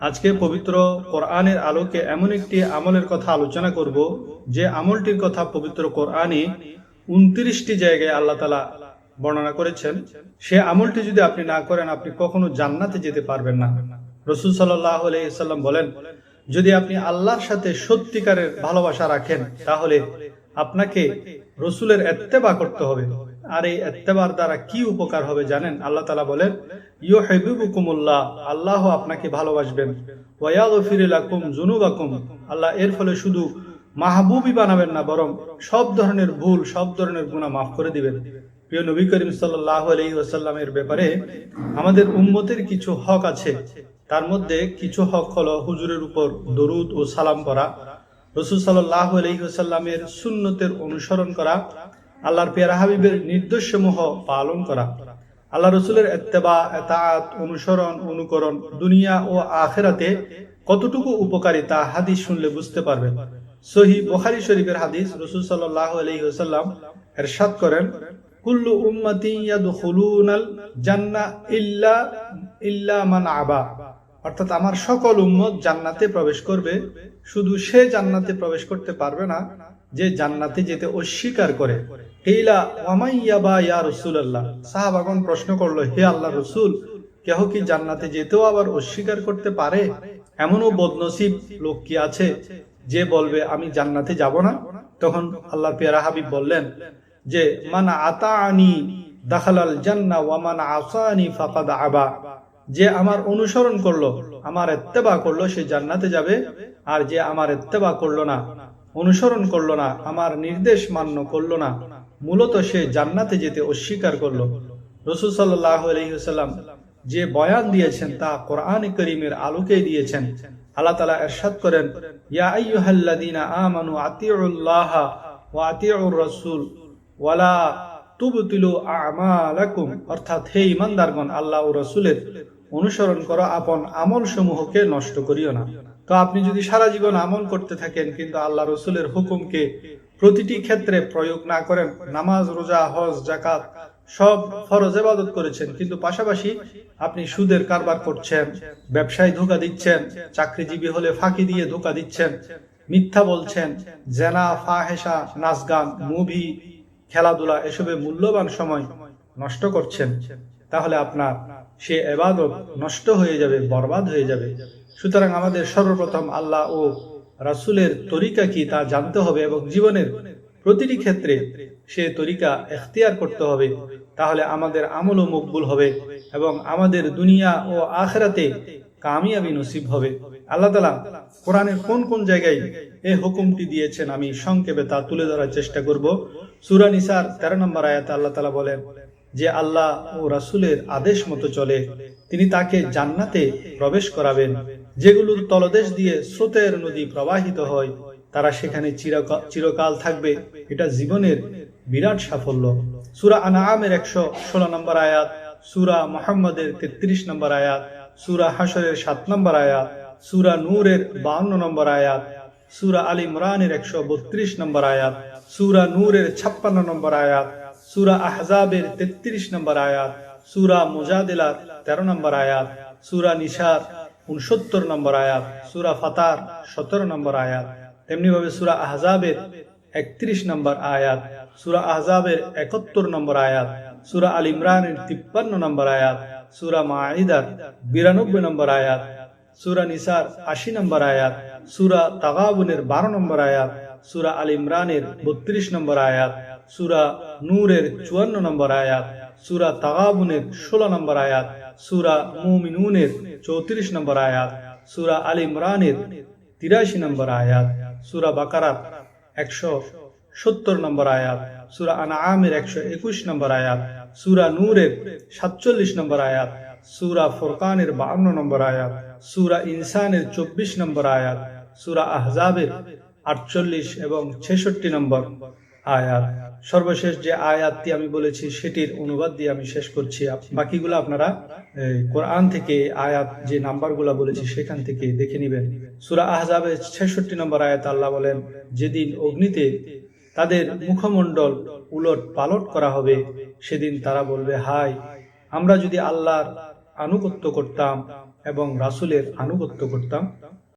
আজকে পবিত্র কোরআনের আলোকে এমন একটি আমলের কথা আলোচনা করব, যে আমলটির কথা পবিত্র কোরআনে উনত্রিশটি জায়গায় আল্লাহ তালা বর্ণনা করেছেন। সে আমলটি যদি আপনি না করেন, আপনি কখনো জান্নাতে যেতে পারবেন না। রসুল আলাইসাল্লাম বলেন, যদি আপনি আল্লাহর সাথে সত্যিকারের ভালোবাসা রাখেন, তাহলে আপনাকে রসুলের এত্তেবা করতে হবে। আর এই এত্তেবার দ্বারা কি উপকার হবে জানেন? আল্লাহ তালা বলেন ইউ হেবিবুকুমুল্লাহ আল্লাহ আপনাকে ভালোবাসবেন। ওয়াগফিরিলাকুম জুনুবাকুম আল্লাহ এর ফলে শুধু মাহবুবই বানাবেন না, বরং সব ধরনের ভুল, সব ধরনের গুণা মাফ করে দিবেন। প্রিয় নবী করিম সাল্লাহ আলহি ওসাল্লামের ব্যাপারে আমাদের উম্মতের কিছু হক আছে। তার মধ্যে কিছু হক হলো হুজুরের উপর দরুদ ও সালাম করা রসুল সাল্লাহ আলহিহাল্লামের সুন্নতের অনুসরণ করা আল্লাহর পেয়ারা হাবিবের নির্দেশসমূহ পালন করা। আল্লাহ রসুলের এত্তেবা এতাত অনুসরণ, অনুকরণ দুনিয়া ও আখেরাতে কতটুকু উপকারী তা হাদিস শুনলে বুঝতে পারবেন। সহি বোখারি শরীফের হাদিস রসুল সাল্লাহ আলহিহাল্লাম এরশাদ করেন, কুল্লু উম্মতি ইয়াদখুলুনাল জান্নাহ ইল্লা ইল্লা মান আবা। অর্থাৎ আমার সকল উম্মত জান্নাতে প্রবেশ করবে, শুধু সে জান্নাতে প্রবেশ করতে পারবে না, যে জান্নাতে যেতে অস্বীকার করে। কেইলা ওয়ামাইয়াবা ইয়া রসুল্লাহ সাহাবাগন প্রশ্ন করল, হে আল্লাহ রসুল, কেহ কি জান্নাতে যেতেও আবার অস্বীকার করতে পারে? এমনও বদনসিব লোক কি আছে যে বলবে, আমি জান্নাতে যাব না? তখন আল্লাহ পেয়ারা হাবিব বললেন, যে, মানা আতা আনি দাখালাল জান্না ওয়ামানা আসানি ফাকাদ আবা। যে আমার অনুসরণ করল, আমার এত্তেবা করল, সে জান্নাতে যাবে। আর যে আমার এত্তেবা করল না, অনুসরণ করল না, আমার নির্দেশ মান্য করল না। মূলত সে জান্নাতে যেতে অস্বীকার করল। রসুল আলহিহাল্লাম যে বয়ান দিয়েছেন তা কোরআন করিমের আলোকে দিয়েছেন। আল্লাহ তালা এরশাদ করেন, ইয়া আমানু ওয়ালা অর্থাৎ হে ইমানদারগণ আল্লাহ ও অনুসরণ করো, আপন আমল সমূহকে নষ্ট করিও না। তো আপনি যদি সারা জীবন আমল করতে থাকেন, কিন্তু আল্লাহ রসুলের হুকুমকে প্রতিটি ক্ষেত্রে প্রয়োগ না করেন, নামাজ, রোজা, হজ জাকাত সব ফরজ এবাদত করেছেন। কিন্তু পাশাপাশি আপনি সুদের কারবার করছেন, ব্যবসায় ধোকা দিচ্ছেন, চাকরিজীবী হলে ফাঁকি দিয়ে ধোকা দিচ্ছেন, মিথ্যা বলছেন, জেনা ফাহেসা নাচ গান মুভি, খেলাধুলা এসবে মূল্যবান সময় নষ্ট করছেন, তাহলে আপনার সে এবাদত নষ্ট হয়ে যাবে, বরবাদ হয়ে যাবে। সুতরাং আমাদের সর্বপ্রথম আল্লাহ ও রাসুলের তরিকা কি তা জানতে হবে এবং জীবনের প্রতিটি ক্ষেত্রে সে তরিকা এখতিয়ার করতে হবে, তাহলে আমাদের আমলও মকবুল হবে এবং আমাদের দুনিয়া ও আখরাতে কামিয়াবি নসিব হবে। আল্লাহ তালা কোরআনের কোন কোন জায়গায় এই হুকুমটি দিয়েছেন আমি সংক্ষেপে তা তুলে ধরার চেষ্টা করব। সুরা নিসার তেরো নম্বর আয়াত আল্লাহ তালা বলেন, যে আল্লাহ ও রাসুলের আদেশ মতো চলে, তিনি তাকে জান্নাতে প্রবেশ করাবেন। যেগুলোর তলদেশ দিয়ে স্রোতের নদী প্রবাহিত হয়, তারা সেখানে চিরকাল থাকবে। এটা জীবনের বিরাট সাফল্য। সুরা আনামের একশো ষোলো নম্বর আয়াত, সুরা মোহাম্মদের তেত্রিশ নম্বর আয়াত, সুরা হাসরের সাত নম্বর আয়াত, সুরা নূরের বাউন্ন নম্বর আয়াত, সুরা আলী ইমরানের একশো বত্রিশ নম্বর আয়াত, সুরা নূরের ছাপ্পান্ন নম্বর আয়াত, সুরা আহজাবের তেত্রিশ নম্বর আয়াত, সুরা মুজাদিলার তেরো নম্বর আয়াত, সুরা নিশার উনসত্তর নম্বর আয়াত সুরা ফাতার সতেরো নম্বর আয়াত তেমনি ভাবে সুরা আহজাবের একত্রিশ নম্বর আয়াত সুরা আহজাবের একাত্তর নম্বর আয়াত সুরা আল ইমরানের তিপ্পান্ন নম্বর আয়াত সুরা মাহিদার বিরানব্বই নম্বর আয়াত সুরা নিসার আশি নম্বর আয়াত সুরা তাগাবুনের বারো নম্বর আয়াত সুরা আল ইমরানের বত্রিশ নম্বর আয়াত সুরা নূরের চুয়ান্ন নম্বর আয়াত সুরা তাগাবুনের ষোলো নম্বর আয়াত সুরা মুমিনুনের চৌত্রিশ নম্বর আয়াত, সুরা আল ইমরানের তিরাশি নম্বর আয়াত, সুরা বাকারার একশো সত্তর নম্বর আয়াত, সুরা আনা আমের একশো একুশ নম্বর আয়াত, সুরা নূরের সাতচল্লিশ নম্বর আয়াত, সুরা ফোরকানের বান্ন নম্বর আয়াত, সুরা ইনসানের চব্বিশ নম্বর আয়াত, সুরা আহজাবের আটচল্লিশ এবং ছেষট্টি নম্বর আয়াত। সর্বশেষ যে আয়াতটি আমি বলেছি, সেটির অনুবাদ দিয়ে আমি শেষ করছি। বাকিগুলো আপনারা কোরআন থেকে আয়াত যে নাম্বারগুলো বলেছি, সেখান থেকে দেখে নেবেন। সুরা আহজাবের ছেষট্টি নম্বর আয়াত আল্লাহ বলেন, যেদিন অগ্নিতে তাদের মুখমণ্ডল উলট পালট করা হবে, সেদিন তারা বলবে হাই আমরা যদি আল্লাহর আনুগত্য করতাম এবং রাসূলের আনুগত্য করতাম